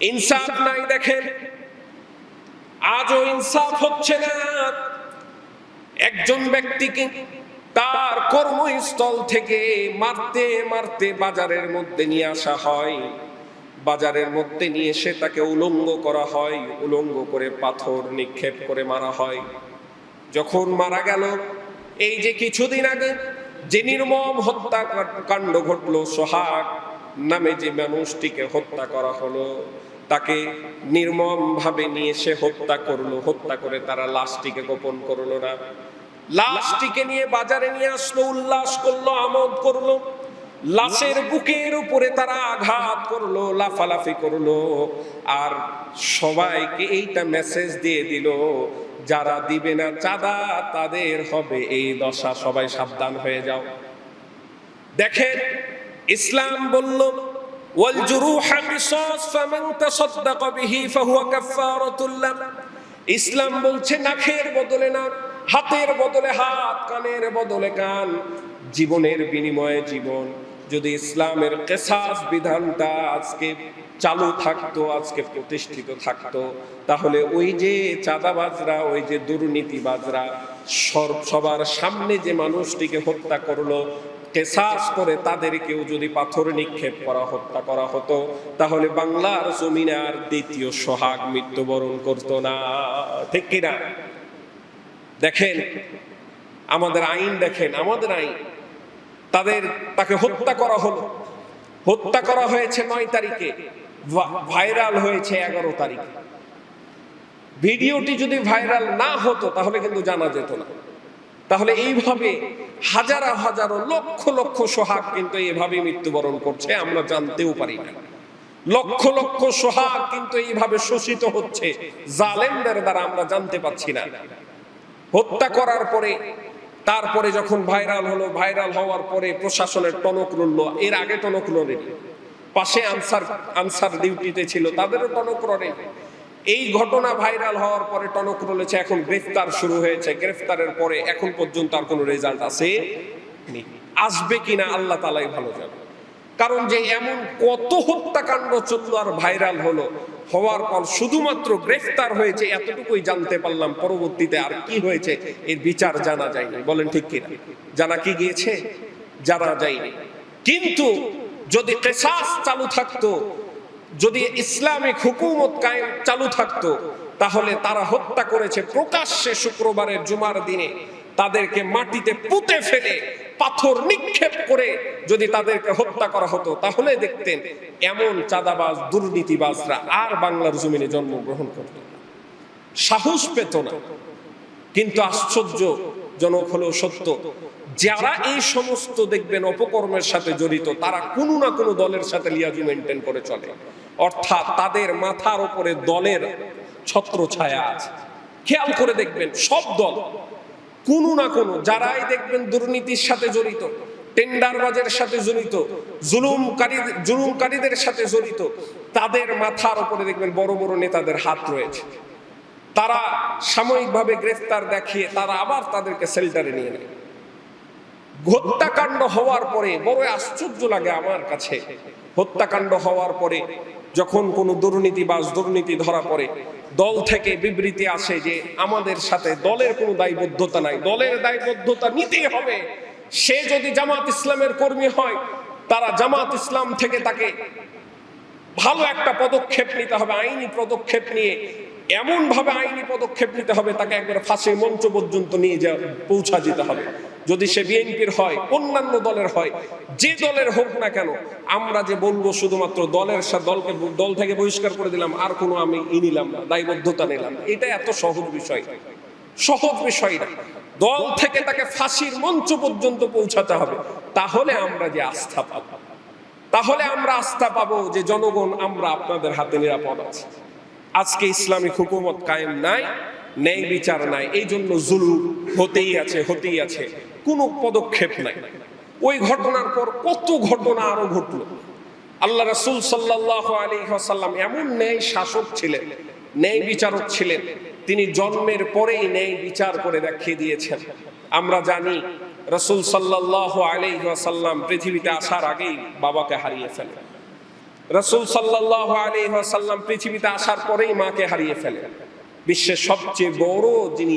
ইনসাফ নাই দেখেন। আজও ইনসাফ হচ্ছে না। একজন ব্যক্তিকে তার কর্মস্থল থেকে মারতে মারতে বাজারের মধ্যে নিয়ে আসা হয়। বাজারের মধ্যে নিয়ে এসে তাকে উলঙ্গ করা হয়। উলঙ্গ করে পাথর নিক্ষেপ করে মারা হয়। যখন মারা গেল, এই যে কিছুদিন আগে যে নির্মম হত্যা কাণ্ড ঘটলো সোহাগ নামে যে মানুষটিকে হত্যা করা হলো, তাকে নির্মম ভাবে নিয়ে সে হত্যা করল, হত্যা করে তারা লাশটিকে গোপন করল না। লাশটিকে নিয়ে বাজারে নিয়ে আসলো, উল্লাস করল, আমোদ করল। লাশের বুকের উপরে তারা আঘাত করল, লাফালাফি করল। আর সবাইকে এইটা মেসেজ দিয়ে দিল, যারা দিবে না চাঁদা, তাদের হবে এই দশা, সবাই সাবধান হয়ে যাও। দেখেন ইসলাম বলল والجروح قصاص فمن تصدق به فهو كفارة له ইসলাম বলছে নাখের বদলে না হাতের বদলে হাত কানের বদলে কান জীবনের বিনিময়ে জীবন যদি ইসলামের কেসাস বিধানটা আজকে চালু থাকতো আজকে প্রতিষ্ঠিত থাকতো তাহলে ওই যে চাঁদাবাজরা ওই যে দুর্নীতিবাজরা সর- সবার সামনে যে মানুষটিকে হত্যা করলো কেসাস করে তাদেরকেও যদি পাথর নিক্ষেপ করা, হত্যা করা হতো, তাহলে বাংলার জমিনে আর দ্বিতীয় সোহাগ মৃত্যুবরণ করতো না। ঠিক কিনা? দেখেন, আমাদের আইন দেখেন, আমাদের আইন। তাদের, তাকে হত্যা করা হলো। হত্যা করা হয়েছে নয় তারিখে ভাইরাল হয়েছে এগারো তারিখে। ভিডিওটি যদি ভাইরাল না হতো, তাহলে কিন্তু জানা যেত না। তাহলে এইভাবে হাজারো হাজারো লক্ষ লক্ষ সোহাগ কিন্তু এইভাবে মৃত্যুবরণ করছে, আমরা জানতেও পারি না। লক্ষ লক্ষ সোহাগ কিন্তু এইভাবে শোষিত হচ্ছে, জালেমদের দ্বারা আমরা জানতে পাচ্ছি না। হত্যা করার পরে, তারপরে যখন ভাইরাল হলো, ভাইরাল হওয়ার পরে প্রশাসনের টনক রুললো, এর আগে টনক লড়েনি পাশে আনসার আনসার ডিউটিতে ছিল, তাদেরও টনক লড়েনি এই ঘটনা ভাইরাল হওয়ার পরে টনক রলেছে এখন গ্রেফতার শুরু হয়েছে। গ্রেফতারের পরে এখন পর্যন্ত আর কোনো রেজাল্ট আছে নি। আসবে কিনা আল্লাহ তালাই ভালো যাবে কারণ যে এমন কত হত্যাকাণ্ড চলল আর ভাইরাল হলো, হওয়ার পর শুধুমাত্র গ্রেফতার হয়েছে এতটুকুই জানতে পারলাম, পরবর্তীতে আর কি হয়েছে এর বিচার জানা যায়নি। বলেন ঠিক কিনা? জানা কি গিয়েছে? জানা যায়নি। কিন্তু যদি কেসাস চালু থাকতো যদি ইসলামিক হুকুমত কায়েম চালু থাকতো, তাহলে তারা হত্যা করেছে প্রকাশ্যে শুক্রবারের জুমার দিনে। তাদেরকে মাটিতে পুঁতে ফেলে, পাথর নিক্ষেপ করে যদি তাদেরকে হত্যা করা হতো, তাহলে দেখতেন এমন চাঁদাবাজ, দুর্নীতিবাজরা আর বাংলার জমিনে জন্মগ্রহণ করত সাহস পেত না। কিন্তু আশ্চর্যজনক হলেও সত্য, যারা এই সমস্ত দেখবেন, অপকর্মের সাথে জড়িত, তারা কোনো না কোনো দলের সাথে লিয়াজু মেনটেন করে চলে। অর্থাৎ তাদের মাথার উপরে দলের ছত্র ছায়া আছে। খেয়াল করে দেখবেন, সব দল, কোনো না কোনো, যারাই দেখবেন দুর্নীতির সাথে জড়িত, টেন্ডারবাজের সাথে জড়িত, জুলুমকারী, জুলুমকারীদের সাথে জড়িত, তাদের মাথার উপরে দেখবেন বড় বড় নেতাদের হাত রয়েছে। তারা সাময়িকভাবে গ্রেফতার দেখিয়ে, তারা আবার তাদেরকে সেল্টারে নিয়ে নেয়। হত্যাকাণ্ড হওয়ার পরে বড় আশ্চর্য লাগে আমার কাছে, হত্যাকাণ্ড হওয়ার পরে যখন কোনো দুর্নীতিবাজ দুর্নীতি ধরা পড়ে, দল থেকে বিবৃতি আসে যে আমাদের সাথে দলের কোনো দায়বদ্ধতা নাই, দলের দায়বদ্ধতা নিতেই হবে। সে যদি জামাত ইসলামের কর্মী হয়, তারা জামাত ইসলাম থেকে তাকে ভালো একটা পদক্ষেপ নিতে হবে, আইনি পদক্ষেপ নিয়ে এমন ভাবে আইনি পদক্ষেপ নিতে হবে, তাকে একবার ফাঁসির মঞ্চ পর্যন্ত নিয়ে যা, পৌঁছা যেতে হবে। যদি সে বিএনপির হয়, অন্যান্য দলের হয়, যে দলের হোক না কেন, আমরা যে বলব শুধুমাত্র দলের দলকে দল থেকে বহিষ্কার করে দিলাম, আর কোনো আমি ই নিলাম না, দায়বদ্ধতা নিলাম। এটা এত সহজ বিষয়। সহজ বিষয় না দল থেকে তাকে ফাঁসির মঞ্চ পর্যন্ত পৌঁছাতে হবে। তাহলে আমরা যে আস্থা পাবো। তাহলে আমরা আস্থা পাবো যে জনগণ, আমরা আপনাদের হাতে নিরাপদ আছি। আজকে ইসলামিক হুকুমত কায়েম নাই, ন্যায় বিচার নাই। এই জন্য জুলুম হতেই আছে হতেই আছে। কোনো পদক্ষেপ নাই। ওই ঘটনার পর কত ঘটনা আরও ঘটলো। আল্লাহ রাসূল সাল্লাল্লাহু আলাইহি ওয়াসাল্লাম এমন ন্যায় শাসক ছিলেন, ন্যায় বিচারক ছিলেন। তিনি জন্মের পরেই ন্যায় বিচার করে দেখিয়ে দিয়েছেন। আমরা জানি, রসুল সাল্লাল্লাহু আলাইহি ওয়াসাল্লাম পৃথিবীতে আসার আগেই বাবাকে হারিয়ে ফেলেন রসুল সাল্লাহ আলী সাল্লাম পৃথিবীতে আসার পরেই মাকে হারিয়ে ফেলেন বিশ্বের সবচেয়ে বড় যিনি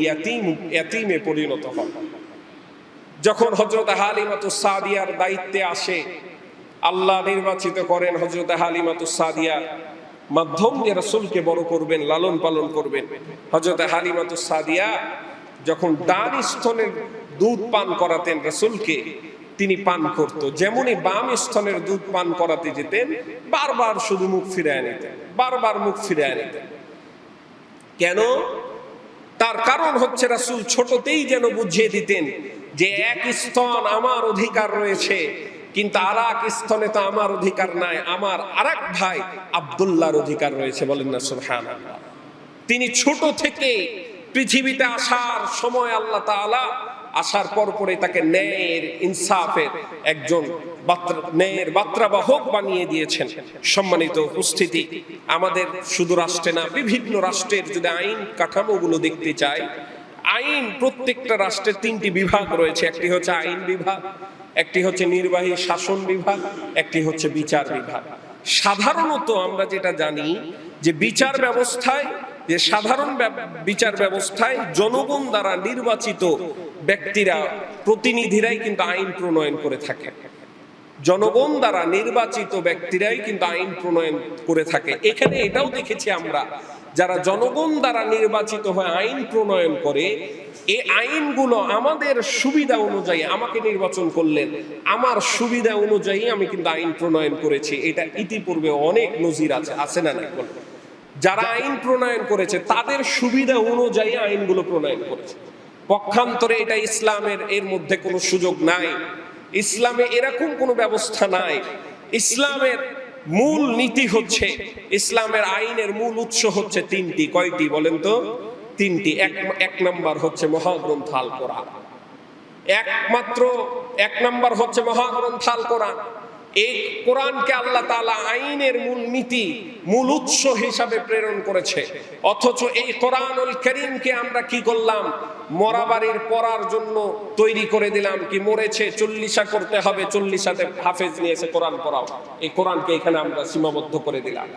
ইয়াতিমে পরিণত হন। যখন হজরত হালিমাতু সাদিয়ার দায়িত্বে আসে, আল্লাহ নির্বাচিত করেন হজরত হালিমাতু সাদিয়া। মাধ্যম দিয়ে রসুলকে বড় করবেন, লালন পালন করবেন। হজরত হালিমাতু সাদিয়া যখন ডান স্তনের দুধ পান করাতেন রসুলকে, তিনি পান করত। যেমনই বাম স্তনের দুধ পান করাতে যেতেন, বারবার শুধু মুখ ফিরে নিতেন, বারবার মুখ ফিরে নিতেন। কেন? তার কারণ হচ্ছে রাসুল ছোটতেই যেন বুঝিয়ে দিতেন যে এক স্তন আমার অধিকার রয়েছে, কিন্তু আর এক স্তনে তো আমার অধিকার নাই। আমার আর এক ভাই আবদুল্লাহর অধিকার রয়েছে, বলেন না সুহান তিনি ছোট থেকে পৃথিবীতে আসার সময় আল্লাহ তাআলা আসার পর পরে তাকে ন্যায়ের ইনসাফের একজন ন্যায়ের বার্তাবাহক বানিয়ে দিয়েছেন। সম্মানিত উপস্থিতি, আমাদের শুধু রাষ্ট্রে না, বিভিন্ন রাষ্ট্রের যদি আইন কাঠামোগুলো দেখতে চাই, আইন প্রত্যেকটা রাষ্ট্রের তিনটি বিভাগ রয়েছে। একটি হচ্ছে আইন বিভাগ, একটি হচ্ছে নির্বাহী শাসন বিভাগ, একটি হচ্ছে বিচার বিভাগ। সাধারণত আমরা যেটা জানি, যে বিচার ব্যবস্থায়, যে সাধারণ বিচার ব্যবস্থায় জনগণ দ্বারা নির্বাচিত ব্যক্তিরা, প্রতিনিধিরাই কিন্তু আইন প্রণয়ন করে থাকে। জনগণ দ্বারা নির্বাচিত ব্যক্তিরাই কিন্তু আইন প্রণয়ন করে থাকে। এখানে এটাও দেখেছি আমরা, যারা জনগণ দ্বারা নির্বাচিত হয়ে আইন প্রণয়ন করে এই আইনগুলো আমাদের সুবিধা অনুযায়ী আমাকে নির্বাচন করলেন, আমার সুবিধা অনুযায়ী আমি কিন্তু আইন প্রণয়ন করেছি। এটা ইতিপূর্বে অনেক নজির আছে আছে না বলুন? যারা আইন প্রণয়ন করেছে, তাদের সুবিধা অনুযায়ী আইনগুলো প্রণয়ন করেছে। পক্ষান্তরে এটা ইসলামের এর মধ্যে কোনো সুযোগ নাই। ইসলামে এরকম কোনো ব্যবস্থা নাই। ইসলামের মূল নীতি হচ্ছে, ইসলামের আইনের মূল উৎস হচ্ছে তিনটি। কয়টি বলেন তো? তিনটি। এক এক নাম্বার হচ্ছে মহাগ্রন্থ আল কোরআন। একমাত্র, এক নাম্বার হচ্ছে মহাগ্রন্থ আল কোরআন। এই কোরআনকে আল্লাহ তালা আইনের মূল নীতি, মূল উৎস হিসাবে প্রেরণ করেছে। অথচ এই কোরআনুল করিমকে আমরা কি করলাম? মরাবাড়ির পড়ার জন্য তৈরি করে দিলাম কি মরেছে, চল্লিশা করতে হবে, চল্লিশাতে হাফেজ নিয়েছে কোরআন পড়াও। এই কোরআনকে এখানে আমরা সীমাবদ্ধ করে দিলাম।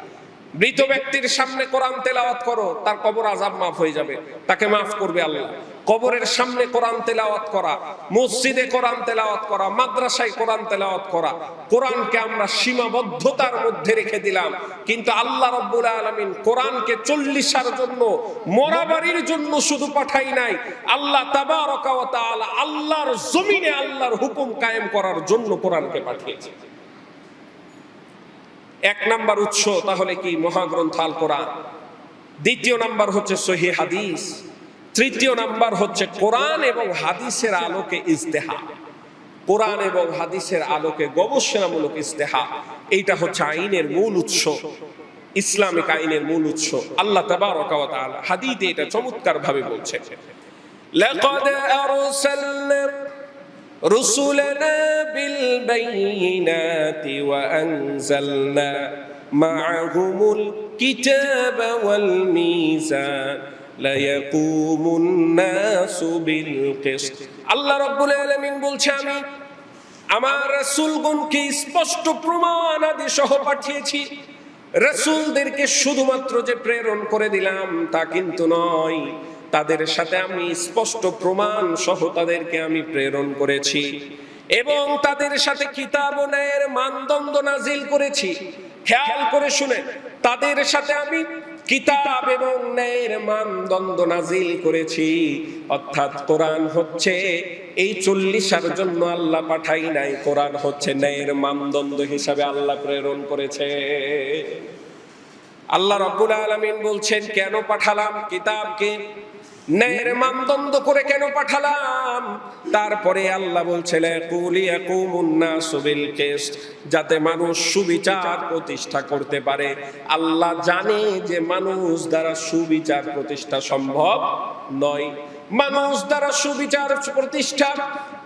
মৃত ব্যক্তির সামনে কোরআন তেলাওয়াত করো, তার কবর আজাব মাফ হয়ে যাবে। তাকে মাফ করবে আল্লাহ। কবরের সামনে কোরআন তেলাওয়াত করা, মসজিদে কোরআন তেলাওয়াত করা, মাদ্রাসায় কোরআন তেলাওয়াত করা, কোরআনকে আমরা সীমাবদ্ধতার মধ্যে রেখে দিলাম। কিন্তু আল্লাহ রব্বুল আলমিন কোরআনকে চল্লিশার জন্য, মোরাবাড়ির জন্য শুধু পাঠাই নাই। আল্লাহ তাবারকা ওয়া তাআলা আল্লাহর জমিনে আল্লাহর হুকুম কায়েম করার জন্য কোরআনকে পাঠিয়েছে। এক নাম্বার উৎস তাহলে কি? মহাগ্রন্থ আল কোরআন দ্বিতীয় নাম্বার হচ্ছে সহি হাদিস। তৃতীয় নাম্বার হচ্ছে কোরআন এবং হাদিসের আলোকে ইজতেহা। কোরআন এবং হাদিসের আলোকে গবেষণামূলক ইজতেহা। এইটা হচ্ছে আইনের মূল উৎস। ইসলামিক আইনের মূল উৎস। আল্লাহ তাআলা হাদিসে এটা চমৎকার ভাবে বলছে। লাকাদ আরসালনা رسلنا بالبينات وأنزلنا معهم الكتاب والميزان ليقوم الناس بالقسط আল্লাহ রব্বুল আলামিন বলছে আমি আমার রাসূলগণকে স্পষ্ট প্রমাণ আদি সহ পাঠিয়েছি রাসূলদেরকে শুধুমাত্র যে প্রেরণ করে দিলাম তা কিন্তু নয় তাদের সাথে আমি স্পষ্ট প্রমাণ সহ তাদেরকে আমি প্রেরণ করেছি এবং তাদের সাথে কিতাব ন্যায়ের মানদণ্ড নাজিল করেছি। খেয়াল করে শুনে তাদের সাথে আমি কিতাব এবং ন্যায়ের মানদণ্ড নাজিল করেছি। অর্থাৎ কোরআন হচ্ছে এই চল্লিশার জন্য আল্লাহ পাঠাই নাই, কোরআন হচ্ছে ন্যায়ের মানদণ্ড হিসাবে আল্লাহ প্রেরণ করেছে। আল্লাহ রাব্বুল আলামিন বলছেন, কেন পাঠালাম কিতাবকে? ন্যায়ের মানদণ্ড করে কেন পাঠালাম? তারপরে আল্লাহ বলছেন, কুলি ইয়াকুমুন নাসু বিল কিসত যাতে মানুষ সুবিচার প্রতিষ্ঠা করতে পারে। আল্লাহ জানে যে মানুষ দ্বারা সুবিচার প্রতিষ্ঠা সম্ভব নয়। মানুষ দ্বারা সুবিচার প্রতিষ্ঠা,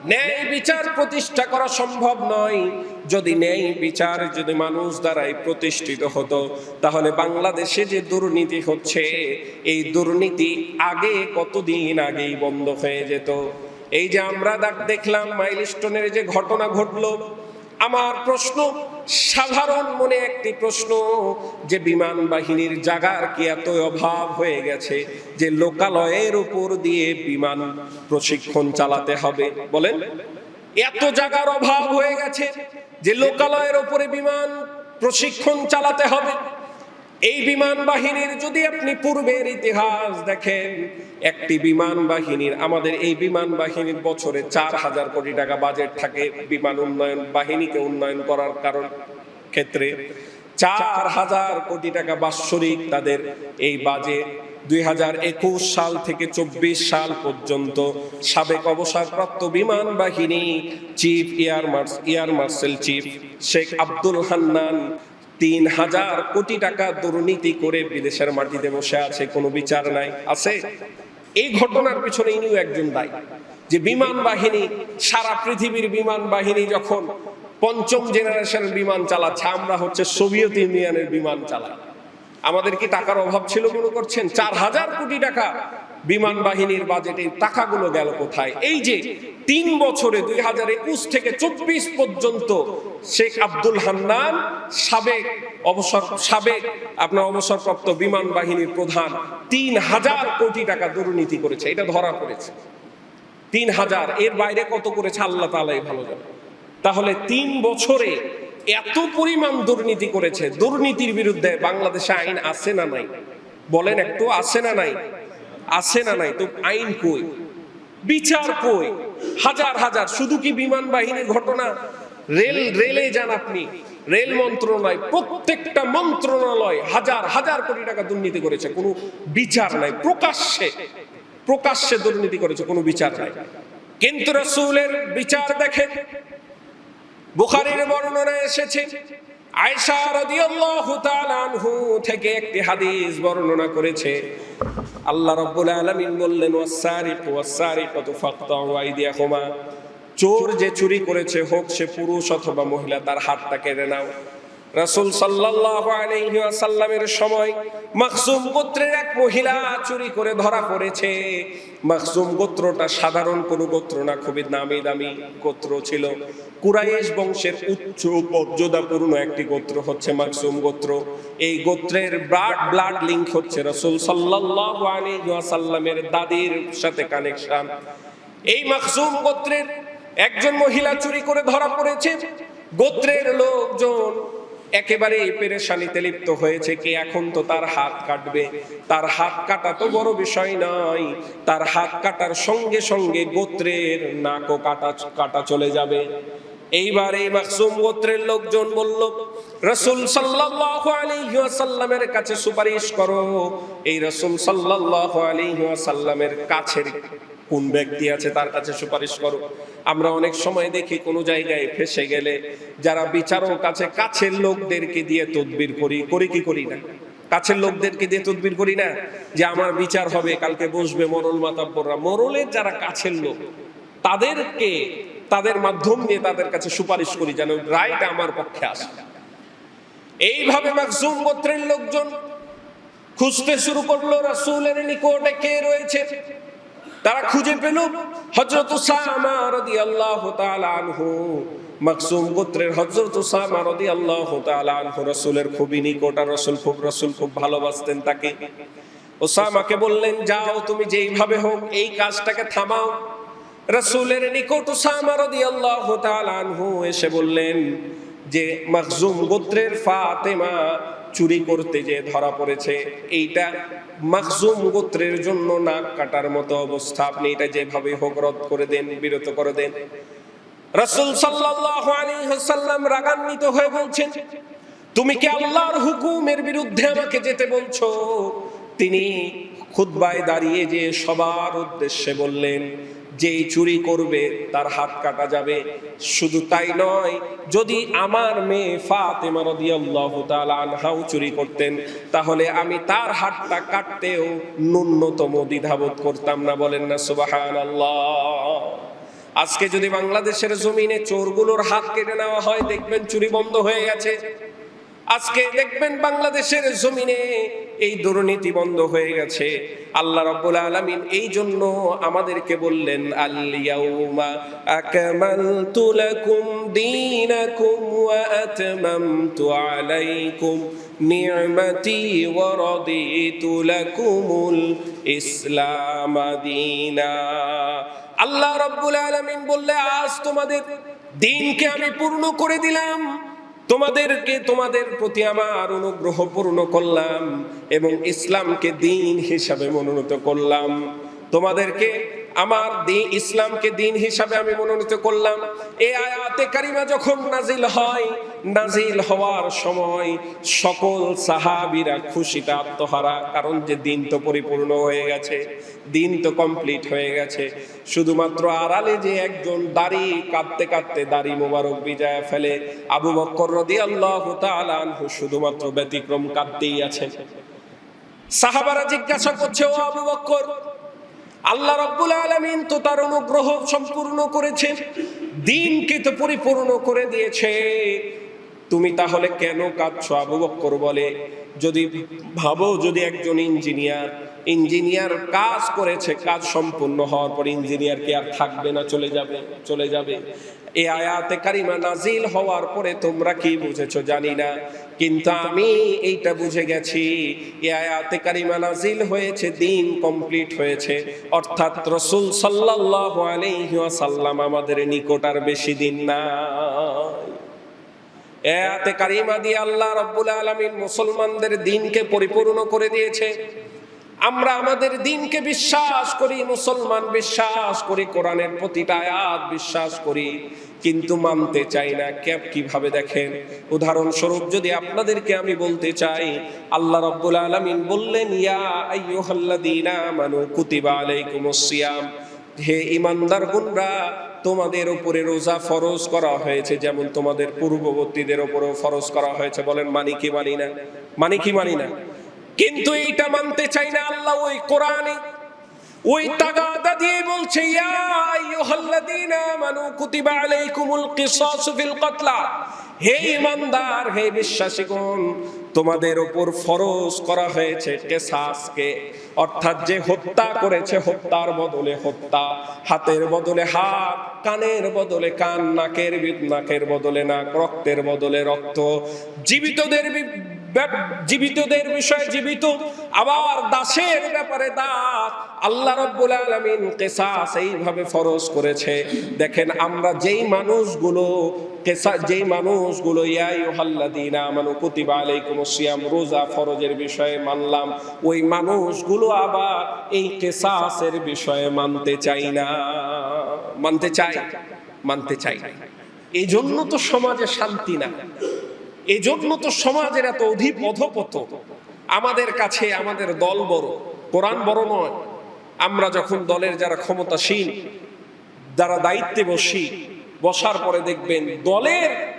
ন্যায় বিচার প্রতিষ্ঠা করা সম্ভব নয়। যদি ন্যায় বিচার যদি মানুষ দ্বারাই প্রতিষ্ঠিত হতো, তাহলে বাংলাদেশে যে দুর্নীতি হচ্ছে, এই দুর্নীতি আগে কতদিন আগেই বন্ধ হয়ে যেত? এই যে আমরা দেখ- দেখলাম মাইলস্টোনের যে ঘটনা ঘটলো, আমার প্রশ্ন সাধারণ মনে একটি প্রশ্ন, যে বিমান বাহিনীর জাগার কি এত অভাব হয়ে গেছে যে লোকালয়ের উপর দিয়ে বিমান প্রশিক্ষণ চালাতে হবে? বলেন। এত জাগার অভাব হয়ে গেছে যে লোকালয়ের উপরে বিমান প্রশিক্ষণ চালাতে হবে? এই বিমান বাহিনীর যদি আপনি পূর্বের ইতিহাস দেখেন, একটি বিমান বাহিনীর, আমাদের এই বিমান বাহিনীর বছরে চার হাজার কোটি টাকা বাজেট থাকে বিমান উন্নয়ন বাহিনীকে উন্নয়ন করার কারণ ক্ষেত্রে। চার হাজার কোটি টাকা বাৎসরিক তাদের এই বাজেট দুই হাজার একুশ সাল থেকে চব্বিশ সাল পর্যন্ত। সাবেক অবসরপ্রাপ্ত বিমান বাহিনী chief air mars air marshal chief Sheikh Abdul Hannan তিন হাজার কোটি টাকা দুর্নীতি করে বিদেশের মাটিতে বসে আছে কোনো বিচার নাই। আছে? এই ঘটনার পিছনে ইনিও একজন দায়ী যে বিমান বাহিনী সারা পৃথিবীর বিমান বাহিনী যখন পঞ্চম জেনারেশনের বিমান চালাচ্ছে আমরা হচ্ছে সোভিয়েত ইউনিয়নের বিমান চালাই। আমাদের কি টাকার অভাব ছিল মনে করছেন? চার হাজার কোটি টাকা বিমান বাহিনীর বাজেটের টাকাগুলো গেল কোথায়? এই যে তিন বছরে দুই হাজার একুশ থেকে চব্বিশ পর্যন্ত শেখ আব্দুল হান্নান সাবেক অবসর সাবেক আপনার অবসরপ্রাপ্ত বিমান বাহিনীর প্রধান তিন হাজার কোটি টাকা দুর্নীতি করেছে। এটা ধরা পড়েছে। তিন হাজার, এর বাইরে কত করেছে? আল্লাহ তালাই ভালো জানে। তাহলে তিন বছরে এত পরিমাণ দুর্নীতি করেছে। দুর্নীতির বিরুদ্ধে বাংলাদেশে আইন আছে না নাই? বলেন, একটু আছে না নাই? আছে না নাই? তো আইন কই? বিচার কই? হাজার হাজার। শুধু কি বিমান বাহিনীর ঘটনা? রেল, রেলে যান আপনি। রেল মন্ত্রণালয়, প্রত্যেকটা মন্ত্রণালয় হাজার হাজার কোটি টাকা দুর্নীতি করেছে। কোনো বিচার নাই। প্রকাশ্যে প্রকাশ্যে দুর্নীতি করেছে। কোনো বিচার নাই। কিন্তু রসুলের বিচার দেখেন। বুখারীর বর্ণনা এসেছে। আয়েশা রাদিয়াল্লাহু তাআলা আনহু থেকে একটি হাদিস বর্ণনা করেছে। আল্লাহ রব্বুল আলমিন বললেন ওয়াসারিকু ওয়াসারিকাতু ফাকতাউ আইদিয়াহুমা। চোর যে চুরি করেছে হোক, সে পুরুষ অথবা মহিলা, তার হাতটা কেড়ে নাও। রাসূল ওয়াসাল্লামের সময় মাকসুম গোত্রের এক মহিলা চুরি করে ধরা পড়েছে। মাকসুম গোত্রটা সাধারণ কোনো গোত্র না, খুবই নামি দামি গোত্র ছিল। কুরাইশ বংশের উচ্চ মর্যাদাপূর্ণ একটি গোত্র হচ্ছে মাকসুম গোত্র। এই গোত্রের ব্লাড ব্লাড লিঙ্ক হচ্ছে রাসূল সাল্লাল্লাহু আলাইহি ওয়াসাল্লামের দাদির সাথে কানেকশন। এই মাকসুম গোত্রের একজন মহিলা চুরি করে ধরা পড়েছে। গোত্রের লোকজন একেবারে পেরেশানিতে লিপ্ত হয়েছে কি এখন তো তার হাত কাটবে? তার হাত কাটা তো বড় বিষয় নয়। তার হাত কাটার সঙ্গে সঙ্গে গোত্রের নাকও কাটা কাটা চলে যাবে। এইবার এই মাকসুম গোত্রের লোকজন বলল, রসুল সাল্লাল্লাহু আলাইহি ওয়াসাল্লামের কাছে সুপারিশ করো। এই রসুল সাল্লাল্লাহু আলাইহি ওয়াসাল্লামের কাছের কোন ব্যক্তি আছে তার কাছে সুপারিশ করো। আমরা অনেক সময় দেখি কোনো জায়গায় ফেসে গেলে যারা বিচারক আছে, কাছের লোকদেরকে দিয়ে তদবির করি। করি কি করি না? কাছের লোকদেরকে দিয়ে তদবির করি না? যে আমার বিচার হবে, কালকে বসবে মরল মাতাব্বররা। মরলের যারা কাছের লোক, তাদেরকে, তাদের মাধ্যম দিয়ে তাদের কাছে সুপারিশ করি যেন রায়টা আমার পক্ষে আসে। এইভাবে মাকজুম গোত্রের লোকজন খুঁজতে শুরু করল, রাসূলের নিকটে কে রয়েছে? তারা খুঁজে পেল তাআলা আনহু। মাকসুম গোত্রের হযরত উসামা রাদিয়াল্লাহু তাআলা আনহু রাসূলের খুবই নিকট রাসূল খুব রাসূল খুব ভালোবাসতেন তাকে। ওসামাকে বললেন, যাও তুমি যেইভাবে হোক এই কাজটাকে থামাও। রাসূলের নিকট উসামা রাদিয়াল্লাহু তাআলা আনহু এসে বললেন যে মাকজুম গোত্রের ফাতেমা চুরি করতে যে ধরা পড়েছে, এইটা মাকজুম গোত্রের জন্য নাক কাটার মতো অবস্থা। আপনি এটা যেভাবে হোক রদ করে দেন, বিরত করে দেন। রাসূল আলাইহি ওয়াসাল্লাম রাগান্বিত হয়ে বলছেন, তুমি কি আল্লাহর হুকুমের বিরুদ্ধে আমাকে যেতে বলছো? তিনি খুতবায় দাঁড়িয়ে যে সবার উদ্দেশ্যে বললেন যেই চুরি করবে, তার হাত কাটা যাবে। শুধু তাই নয়, যদি আমার মেয়ে ফাতেমা রাদিয়াল্লাহু তাআলা আনহাও চুরি করতেন, তাহলে আমি তার হাতটা কাটতেও ন্যূনতম দ্বিধাবোধ করতাম না, বলেন না সুবহানাল্লাহ। আজকে যদি বাংলাদেশের জমিনে চোরগুলোর হাত কেটে নেওয়া হয়, দেখবেন চুরি বন্ধ হয়ে গেছে। আজকে দেখবেন বাংলাদেশের জমিনে এই দুর্নীতি বন্ধ হয়ে গেছে। আল্লাহ রাব্বুল আলামিন এই জন্য আমাদেরকে বললেন আলাইকুম ইসলাম আল্লাহ রাব্বুল আলামিন বললে, আজ তোমাদের দিনকে আমি পূর্ণ করে দিলাম। তোমাদেরকে তোমাদের প্রতি আমার অনুগ্রহ পূর্ণ করলাম এবং ইসলামকে দিন হিসাবে মনোনীত করলাম। তোমাদেরকে আমার দিন, ইসলামকে দিন হিসাবে আমি মনোনীত করলাম। এ আয়াতে কারিমা যখন নাজিল হয় নাজিল হওয়ার সময় সকল সাহাবিরা খুশিতে আত্মহারা, কারণ যে দিন তো পরিপূর্ণ হয়ে গেছে, দিন তো কমপ্লিট হয়ে গেছে। শুধুমাত্র আড়ালে যে একজন দাড়ি কাঁদতে কাঁদতে দাড়ি মোবারক বিজয় ফেলে, আবু বক্কর রদি আল্লাহ আনহু শুধুমাত্র ব্যতিক্রম কাঁদতেই আছেন সাহাবারা জিজ্ঞাসা করছে, ও আবু বক্কর, আল্লাহ রব্বুল আলমিন তো তার অনুগ্রহ সম্পূর্ণ করেছেন, দিনকে তো পরিপূর্ণ করে দিয়েছে। তুমি তাহলে কেন কাঁদছো? আবু বক্কর বলে, যদি ভাবো যদি একজন ইঞ্জিনিয়ার ইঞ্জিনিয়ার কাজ করেছে, কাজ সম্পূর্ণ হওয়ার পর ইঞ্জিনিয়ার কি আর থাকবে না? চলে যাবে চলে যাবে। এই আয়াতে কারিমা নাজিল হওয়ার পরে তোমরা কি বুঝেছ? জানি না, কিন্তু আমি এইটা বুঝে গেছি। এই আয়াতে কারিমা নাজিল হয়েছে, দিন কমপ্লিট হয়েছে। অর্থাৎ রসুল সাল্লাল্লাহু আলাইহি ওয়াসাল্লাম আমাদের নিকট আর বেশি দিন না এতে কারিমা দিয়ে আল্লাহ রব্বুল আলমিন মুসলমানদের দিনকে পরিপূর্ণ করে দিয়েছে। আমরা আমাদের দিনকে বিশ্বাস করি, মুসলমান বিশ্বাস করি, কোরআনের প্রতিটা আয়াত বিশ্বাস করি, কিন্তু মানতে চাই না। ক্যাব কীভাবে দেখেন? উদাহরণস্বরূপ যদি আপনাদেরকে আমি বলতে চাই, আল্লাহ রব্বুল আলমিন বললেন, ইয়া আইয়ুহাল্লাযীনা আমানু কুতিবা আলাইকুমুস সিয়াম। হে ইমানদার গুনরা তোমাদের উপরে রোজা ফরজ করা হয়েছে, যেমন তোমাদের পূর্ববর্তীদের উপরেও ফরজ করা হয়েছে। বলেন, মানি কি মানি না? মানি কি মানি না? কিন্তু এইটা মানতে চাই না আল্লাহ ওই কোরআনে। ওই তাগাদা দিয়ে বলছে, ইয়া আইয়ুহাল্লাযীনা আমানু কুতিবা আলাইকুমুল কিসাসু ফিল কতলা। হে ইমানদার, হে বিশ্বাসীগণ তোমাদের উপর ফরজ করা হয়েছে কেসাসকে। অর্থাৎ যে হত্যা করেছে, হত্যার বদলে হত্যা। হাতের বদলে হাত, কানের বদলে কান, নাকের নাকের বদলে নাক, রক্তের বদলে রক্ত। জীবিতদের জীবিতদের বিষয়ে জীবিত আবার দাসের ব্যাপারে দাস আল্লাহ রব্বুল আলামিন কেসাস এইভাবে ফরজ করেছে। দেখেন, আমরা যেই মানুষগুলো কেসা, যেই মানুষগুলো, ইয়া আইয়ুহাল্লাযীনা আমানু কুতিবা আলাইকুমুস সিয়াম, রোজা ফরজের বিষয়ে মানলাম, ওই মানুষগুলো আবার এই কেসাসের বিষয়ে মানতে চাই না। মানতে চাই মানতে চাই এই জন্য তো সমাজে শান্তি না এই জন্য তো সমাজের এত অধিক অধপত আমাদের কাছে আমাদের দল বড়। কোরআন বড় নয়। আমরা যখন দলের যারা ক্ষমতাসীন, যারা দায়িত্বে বসি বসার পরে দেখবেন দলের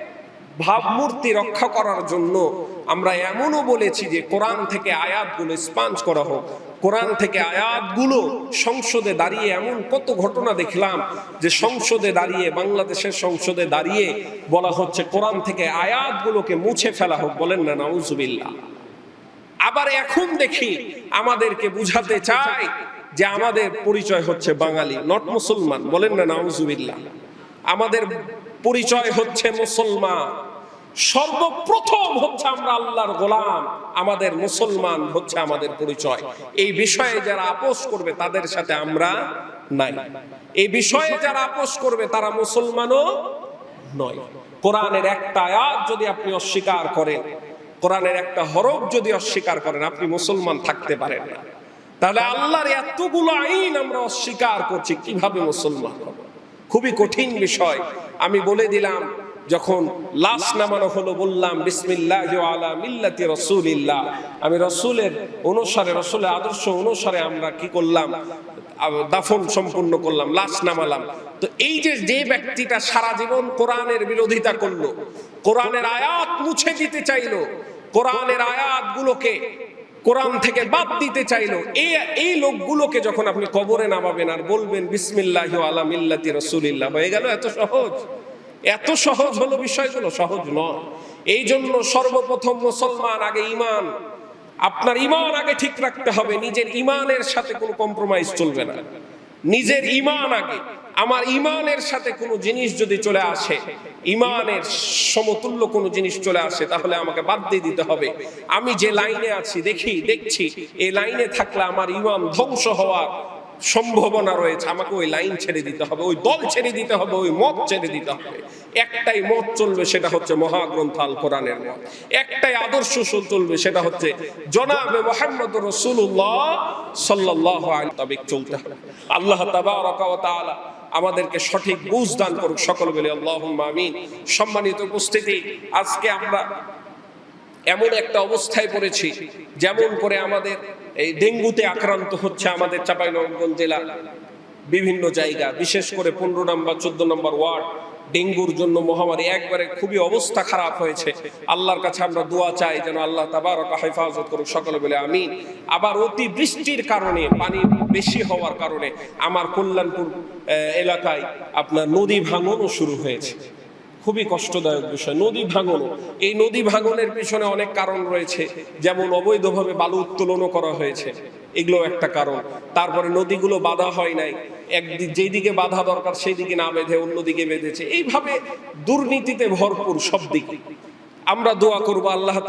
ভাবমূর্তি রক্ষা করার জন্য আমরা এমনও বলেছি যে কোরআন থেকে আয়াতগুলো স্পাঞ্জ করা হোক। কোরআন থেকে আয়াতগুলো সংসদে দাঁড়িয়ে এমন কত ঘটনা দেখলাম যে সংসদে দাঁড়িয়ে, বাংলাদেশের সংসদে দাঁড়িয়ে বলা হচ্ছে কোরআন থেকে আয়াতগুলোকে মুছে ফেলা হোক। বলেন না, নাউজুবিল্লাহ। আবার এখন দেখি আমাদেরকে বুঝাতে চায় যে আমাদের পরিচয় হচ্ছে বাঙালি নট মুসলমান। বলেন না, নাউজুবিল্লাহ। আমাদের পরিচয় হচ্ছে মুসলমান। সর্বপ্রথম হচ্ছে আমরা আল্লাহর গোলাম, আমাদের মুসলমান হচ্ছে আমাদের পরিচয়। এই বিষয়ে যারা আপোষ করবে তাদের সাথে আমরা নাই। এই বিষয়ে যারা আপোষ করবে তারা মুসলমানও নয়। কোরআনের একটা আয়াত যদি আপনি অস্বীকার করেন কোরআনের একটা হরফ যদি অস্বীকার করেন, আপনি মুসলমান থাকতে পারেন না। তাহলে আল্লাহর এতগুলো আইন আমরা অস্বীকার করছি, কীভাবে মুসলমান হব? খুবই কঠিন বিষয়। আমি বলে দিলাম যখন লাশ নামানো হলো বললাম, বিসমিল্লাহ আলা মিল্লাতি রসুলিল্লাহ। আমি রসুলের অনুসারে, রসুলের আদর্শ অনুসারে আমরা কি করলাম? দাফন সম্পূর্ণ করলাম, লাশ নামালাম। তো এই যে যে ব্যক্তিটা সারা জীবন কোরআনের বিরোধিতা করল, কোরআনের আয়াত মুছে দিতে চাইলো, কোরআনের আয়াতগুলোকে কোরআন থেকে বাদ দিতে চাইলো এই এই লোকগুলোকে যখন আপনি কবরে নামাবেন আর বলবেন, বিসমিল্লাহ আলা মিল্লাতি রসুলিল্লাহ, হয়ে গেল, এত সহজ। এত সহজ হলো বিষয়গুলো, সহজ নয়। এই জন্য সর্বপ্রথম মুসলমান, আগে ইমান আপনার ইমান আগে ঠিক রাখতে হবে, নিজের ইমানের সাথে কোনো কম্প্রোমাইজ চলবে না। নিজের ইমান আগে। আমার ইমানের সাথে কোনো জিনিস যদি চলে আসে ইমানের সমতুল্য কোনো জিনিস চলে আসে, তাহলে আমাকে বাদ দিয়ে দিতে হবে। আমি যে লাইনে আছি, দেখি, দেখছি, এই লাইনে থাকলে আমার ইমান ধ্বংস হওয়ার সম্ভাবনা রয়েছে। আমাকে ওই লাইন ছেড়ে দিতে হবে, ওই দল ছেড়ে দিতে হবে, ওই মত ছেড়ে দিতে হবে। একটাই মত চলবে, সেটা হচ্ছে মহাগ্রন্থ আল কোরআনের মত। একটাই আদর্শ চলবে, সেটা হচ্ছে জনাবে মোহাম্মদ রসুল্লাহ সাল্লাহ তবে চলতে হবে। আল্লাহ ওয়া আমাদেরকে সঠিক বুঝ দান করুক, সকল বলে আল্লাহ আমিন। সম্মানিত উপস্থিতি, আজকে আমরা এমন একটা অবস্থায় পড়েছি, যেমন করে আমাদের এই ডেঙ্গুতে আক্রান্ত হচ্ছে আমাদের চাঁপাইনবাবগঞ্জ জেলা বিভিন্ন জায়গা, বিশেষ করে পনেরো নম্বর, চোদ্দ নম্বর ওয়ার্ড। ডেঙ্গুর জন্য মহামারী একবারে খুবই অবস্থা খারাপ হয়েছে। আল্লাহর কাছে আমরা দোয়া চাই যেন আল্লাহ তাবার হেফাজত করুক সকলে বলে আমিন। আবার অতি বৃষ্টির কারণে, পানি বেশি হওয়ার কারণে আমার কল্যাণপুর এলাকায় আপনার নদী ভাঙনও শুরু হয়েছে। খুবই কষ্টদায়ক বিষয়। নদী ভাঙন। এই নদী ভাঙনের পিছনে অনেক কারণ রয়েছে। যেমন অবৈধভাবে বালু উত্তোলনও করা হয়েছে। এগুলো একটা কারণ। তারপরে নদীগুলো বাধা হয় নাই। একদিক যেই দিকে বাধা দরকার সেই দিকে না বেঁধে অন্যদিকে বেঁধেছে। এইভাবে দুর্নীতিতে ভরপুর সব দিকে। আমরা দোয়া করব আল্লাহ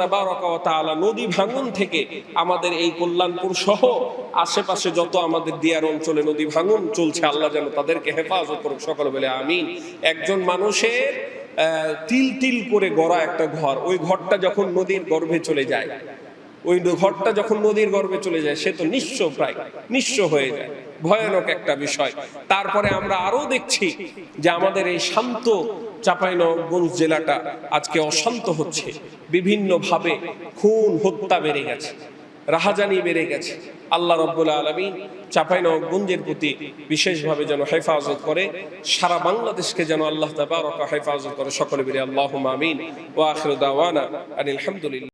তাআলা নদী ভাঙন থেকে আমাদের এই কল্যাণপুর সহ আশেপাশে যত আমাদের দিয়ার অঞ্চলে নদী ভাঙন চলছে, আল্লাহ যেন তাদেরকে হেফাজত করুক। সকলে বলে আমিন। একজন মানুষের তিল তিল করে গড়া একটা ঘর। ওই ঘরটা যখন নদীর গর্ভে চলে যায়, ওই ঘরটা যখন নদীর গর্ভে চলে যায়, সে তো নিঃস্ব প্রায়, নিঃস্ব হয়ে যায়। ভয়ানক একটা বিষয়। তারপরে আমরা আরও দেখছি যে আমাদের এই শান্ত চাঁপাইনবাবগঞ্জ জেলাটা আজকে অশান্ত হচ্ছে। বিভিন্নভাবে খুন, হত্যা বেড়ে গেছে। রাহাজানি বেড়ে গেছে। আল্লাহ রব্বুল আলমিন চাঁপাইনবাবগঞ্জের প্রতি বিশেষভাবে যেন হেফাজত করে, সারা বাংলাদেশকে যেন আল্লাহ তাবারক হেফাজত করে। সকলে বেরিয়ে আল্লাহ আমিন। ও আখরুদ্দাওয়ানা দাওয়ানা আনিল হামদুলিল্লাহ।